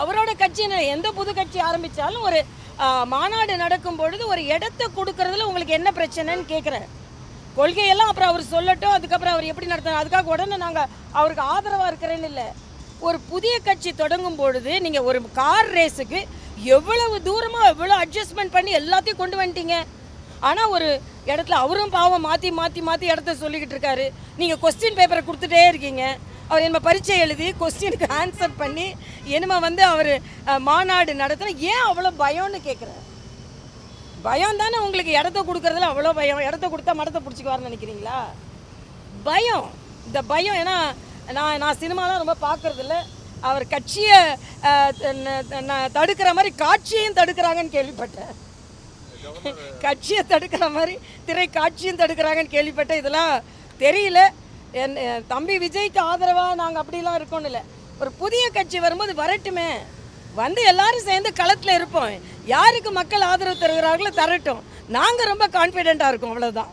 அவரோட கட்சின்னு எந்த புது கட்சி ஆரம்பித்தாலும் ஒரு மாநாடு நடக்கும் பொழுது ஒரு இடத்த கொடுக்கறதுல உங்களுக்கு என்ன பிரச்சனைன்னு கேட்குறேன் கொள்கையெல்லாம் அப்புறம் அவர் சொல்லட்டும் அதுக்கப்புறம் அவர் எப்படி நடத்தணும் அதுக்காக உடனே நாங்கள் அவருக்கு ஆதரவாக இருக்கிறேன்னு இல்லை. ஒரு புதிய கட்சி தொடங்கும் பொழுது நீங்கள் ஒரு கார் ரேஸுக்கு எவ்வளவு தூரமாக எவ்வளோ அட்ஜஸ்ட்மெண்ட் பண்ணி எல்லாத்தையும் கொண்டு வந்துட்டீங்க. ஆனால் ஒரு இடத்துல அவரும் பாவம் மாற்றி மாற்றி மாற்றி இடத்த சொல்லிக்கிட்டு இருக்காரு. நீங்கள் கொஸ்டின் பேப்பரை கொடுத்துட்டே இருக்கீங்க. அவர் என்ன பரீட்சை எழுதி கொஸ்டினுக்கு ஆன்சர் பண்ணி என்னமா வந்து அவர் மாநாடு நடத்தின ஏன் அவ்வளோ பயம்னு கேட்குறேன் பயம் தானே உங்களுக்கு இடத்த கொடுக்கறதுல அவ்வளோ பயம்? இடத்த கொடுத்தா மடத்தை பிடிச்சிக்குவாருன்னு நினைக்கிறீங்களா? பயம். இந்த பயம் ஏன்னா நான் நான் சினிமாலாம் ரொம்ப பார்க்கறதில்ல. அவர் கட்சியை தடுக்கிற மாதிரி காட்சியையும் தடுக்கிறாங்கன்னு கேள்விப்பட்டேன். கட்சியை தடுக்கிற மாதிரி திரை காட்சியும் தடுக்கிறாங்கன்னு கேள்விப்பட்டேன். இதெல்லாம் தெரியல. என் என் தம்பி விஜய்க்கு ஆதரவாக நாங்கள் அப்படிலாம் இருக்கோம்னு இல்லை. ஒரு புதிய கட்சி வரும்போது வரட்டுமே. வந்து எல்லாரும் சேர்ந்து களத்தில் இருப்போம். யாருக்கு மக்கள் ஆதரவு தருகிறார்களோ தரட்டும். நாங்கள் ரொம்ப கான்ஃபிடென்ட்டாக இருக்கோம். அவ்வளோதான்